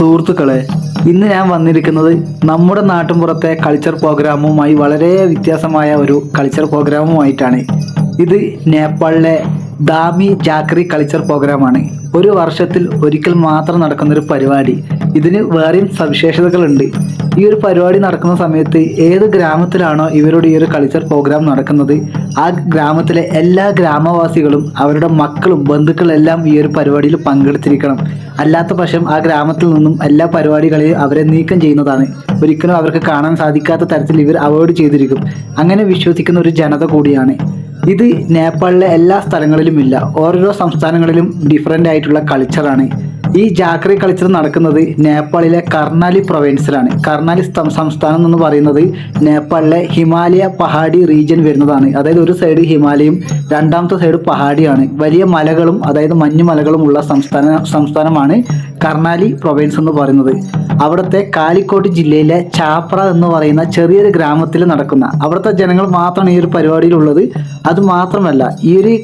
സുഹൃത്തുക്കളെ ഇന്ന് ഞാൻ വന്നിരിക്കുന്നത് നമ്മുടെ നാട്ടിൻപുറത്തെ കൾച്ചർ പ്രോഗ്രാമുമായി വളരെ വ്യത്യാസമായ ഒരു കൾച്ചർ പ്രോഗ്രാമുമായിട്ടാണ് ഇത് നേപ്പാളിലെ ദാമി ജാക്രി കൾച്ചർ പ്രോഗ്രാമാണ് ഒരു വർഷത്തിൽ ഒരിക്കൽ മാത്രം നടക്കുന്നൊരു പരിപാടി. ഇതിന് വേറെയും സവിശേഷതകളുണ്ട്. ഈ ഒരു പരിപാടി നടക്കുന്ന സമയത്ത് ഏത് ഗ്രാമത്തിലാണോ ഇവരുടെ ഈ ഒരു കൾച്ചർ പ്രോഗ്രാം നടക്കുന്നത് ആ ഗ്രാമത്തിലെ എല്ലാ ഗ്രാമവാസികളും അവരുടെ മക്കളും ബന്ധുക്കളെല്ലാം ഈ ഒരു പരിപാടിയിൽ പങ്കെടുത്തിരിക്കണം. അല്ലാത്ത പക്ഷം ആ ഗ്രാമത്തിൽ നിന്നും എല്ലാ പരിപാടികളെയും അവരെ നീക്കം ചെയ്യുന്നതാണ്. ഒരിക്കലും അവർക്ക് കാണാൻ സാധിക്കാത്ത തരത്തിൽ ഇവർ അവോയ്ഡ് ചെയ്തിരിക്കും. അങ്ങനെ വിശ്വസിക്കുന്ന ഒരു ജനത കൂടിയാണ്. ഇത് നേപ്പാളിലെ എല്ലാ സ്ഥലങ്ങളിലും ഇല്ല. ഓരോരോ സംസ്ഥാനങ്ങളിലും ഡിഫറെന്റ് ആയിട്ടുള്ള കൾച്ചറാണ് ഈ ജാക്രി കളിച്ചത് നടക്കുന്നത് നേപ്പാളിലെ കർണാലി പ്രൊവിൻസിലാണ്. കർണാലി സംസ്ഥാനം എന്ന് പറയുന്നത് നേപ്പാളിലെ ഹിമാലയ പഹാഡി റീജിയൻ വരുന്നതാണ്. അതായത് ഒരു സൈഡ് ഹിമാലയം രണ്ടാമത്തെ സൈഡ് പഹാഡിയാണ് വലിയ മലകളും അതായത് മഞ്ഞു മലകളും ഉള്ള സംസ്ഥാന സംസ്ഥാനമാണ് കർണാലി പ്രൊവിൻസ് എന്ന് പറയുന്നത്. അവിടുത്തെ കാലിക്കോട്ട് ജില്ലയിലെ ചാപ്ര എന്ന് പറയുന്ന ചെറിയൊരു ഗ്രാമത്തിൽ നടക്കുന്ന അവിടുത്തെ ജനങ്ങൾ മാത്രമാണ് ഈ ഒരു പരിപാടിയിലുള്ളത്. അത് മാത്രമല്ല ഈ ഒരു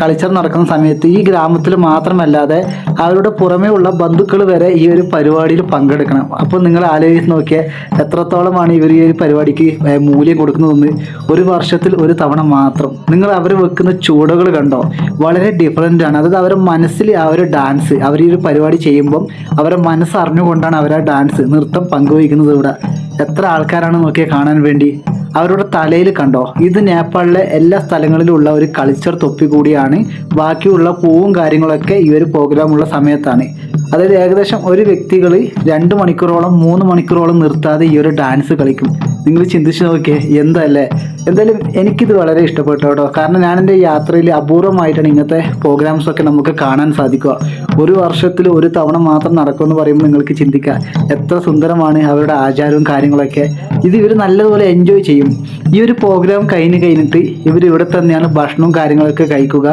കൾച്ചർ നടക്കുന്ന സമയത്ത് ഈ ഗ്രാമത്തിൽ മാത്രമല്ലാതെ അവരുടെ പുറമേ ഉള്ള ബന്ധുക്കൾ വരെ ഈ ഒരു പരിപാടിയിൽ പങ്കെടുക്കണം. അപ്പോൾ നിങ്ങൾ ആലോചിച്ച് നോക്കിയാൽ എത്രത്തോളമാണ് ഇവർ ഈ ഒരു പരിപാടിക്ക് മൂല്യം കൊടുക്കുന്നതെന്ന് ഒരു വർഷത്തിൽ ഒരു തവണ മാത്രം. നിങ്ങൾ അവർ വെക്കുന്ന ചൂടുകൾ കണ്ടോ? വളരെ ഡിഫറെന്റ് ആണ്. അതായത് അവരുടെ മനസ്സിൽ ആ ഒരു ഡാൻസ് അവർ ഈ ഒരു പരിപാടി ചെയ്യുമ്പം മനസ്സ് അറിഞ്ഞുകൊണ്ടാണ് അവർ ആ ഡാൻസ് നൃത്തം പങ്കുവയ്ക്കുന്നത് ഇവിടെ. എത്ര ആൾക്കാരാണ് നോക്കിയാൽ കാണാൻ വേണ്ടി? അവരുടെ തലയിൽ കണ്ടോ? ഇത് നേപ്പാളിലെ എല്ലാ സ്ഥലങ്ങളിലും ഉള്ള ഒരു കൾച്ചർ തൊപ്പി കൂടിയാണ്. ബാക്കിയുള്ള പൂവും കാര്യങ്ങളൊക്കെ ഈ ഒരു പ്രോഗ്രാം ഉള്ള സമയത്താണ്. അതായത് ഏകദേശം ഒരു വ്യക്തികൾ രണ്ട് മണിക്കൂറോളം മൂന്ന് മണിക്കൂറോളം നിർത്താതെ ഈ ഒരു ഡാൻസ് കളിക്കും. നിങ്ങൾ ചിന്തിച്ച് നോക്കിയേ എന്തല്ലേ? എന്തായാലും എനിക്കിത് വളരെ ഇഷ്ടപ്പെട്ടു കേട്ടോ. കാരണം ഞാൻ എന്റെ യാത്രയിൽ അപൂർവമായിട്ടാണ് ഇങ്ങനത്തെ പ്രോഗ്രാംസ് ഒക്കെ നമുക്ക് കാണാൻ സാധിക്കുക. ഒരു വർഷത്തിൽ ഒരു തവണ മാത്രം നടക്കുമെന്ന് പറയുമ്പോൾ നിങ്ങൾക്ക് ചിന്തിക്കാം എത്ര സുന്ദരമാണ് അവരുടെ ആചാരവും കാര്യങ്ങളൊക്കെ. ഇത് ഇവർ നല്ലതുപോലെ എൻജോയ് ചെയ്യും. ഈ ഒരു പ്രോഗ്രാം കഴിഞ്ഞ് കഴിഞ്ഞിട്ട് ഇവർ ഇവിടെ തന്നെയാണ് ഭക്ഷണവും കാര്യങ്ങളൊക്കെ കഴിക്കുക.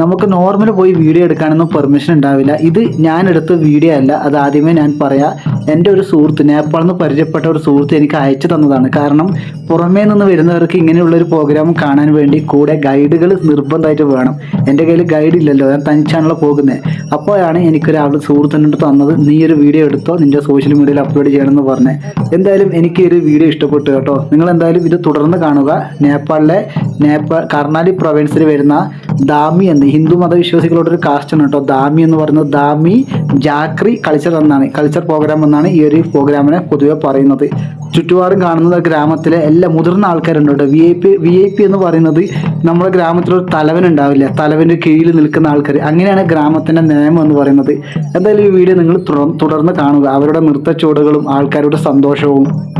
നമുക്ക് നോർമൽ പോയി വീഡിയോ എടുക്കാനൊന്നും പെർമിഷൻ ഉണ്ടാവില്ല. ഇത് ഞാൻ എടുത്ത വീഡിയോ അല്ല. അത് ആദ്യമേ ഞാൻ പറയാം. എന്റെ ഒരു സുഹൃത്ത് നേപ്പാളിൽ നിന്ന് പരിചയപ്പെട്ട ഒരു സുഹൃത്ത് എനിക്ക് അയച്ചു തന്നതാണ്. കാരണം പുറമേ നിന്ന് വരുന്നവർക്ക് ഇങ്ങനെയുള്ള ഒരു പ്രോഗ്രാം കാണാൻ വേണ്ടി കൂടെ ഗൈഡുകൾ നിർബന്ധമായിട്ട് വേണം. എന്റെ കയ്യിൽ ഗൈഡ് ഇല്ലല്ലോ. ഞാൻ തനിച്ചാണല്ലോ പോകുന്നത് അപ്പോഴാണ് എനിക്കൊരാൾ സുഹൃത്തിനോട് തന്നത് നീ ഒരു വീഡിയോ എടുത്തോ? നിന്റെ സോഷ്യൽ മീഡിയയിൽ അപ്ലോഡ് ചെയ്യണമെന്ന് പറഞ്ഞത് എന്തായാലും എനിക്ക് ഒരു വീഡിയോ ഇഷ്ടപ്പെട്ടു കേട്ടോ. നിങ്ങൾ എന്തായാലും ഇത് തുടർന്ന് കാണുക. നേപ്പാളിലെ നേപ്പാൾ കർണാലി പ്രൊവിൻസിൽ വരുന്ന ദാമി എന്ന് ഹിന്ദു മതവിശ്വാസികളുടെ ഒരു കാസ്റ്റാണ് കേട്ടോ. ദാമി എന്ന് പറയുന്നത് ദാമി ജാക്രി കൾച്ചർ എന്നാണ്. കൾച്ചർ പ്രോഗ്രാം എന്നാണ് ഈ ഒരു പ്രോഗ്രാമിനെ പൊതുവെ പറയുന്നത്. ചുറ്റുപാടും കാണുന്നത് ഗ്രാമത്തിലെ എല്ലാ മുതിർന്ന ആൾക്കാരുണ്ട് കേട്ടോ. V I P V I P എന്ന് പറയുന്നത് നമ്മുടെ ഗ്രാമത്തിലൊരു തലവൻ ഉണ്ടാവില്ല. തലവന്റെ കീഴിൽ നിൽക്കുന്ന ആൾക്കാർ അങ്ങനെയാണ് ഗ്രാമത്തിന്റെ നിയമം എന്ന് പറയുന്നത്. എന്തായാലും ഈ വീഡിയോ നിങ്ങൾ തുടർന്ന് കാണുക. അവരുടെ നൃത്തച്ചുവടുകളും ആൾക്കാരുടെ സന്തോഷവും.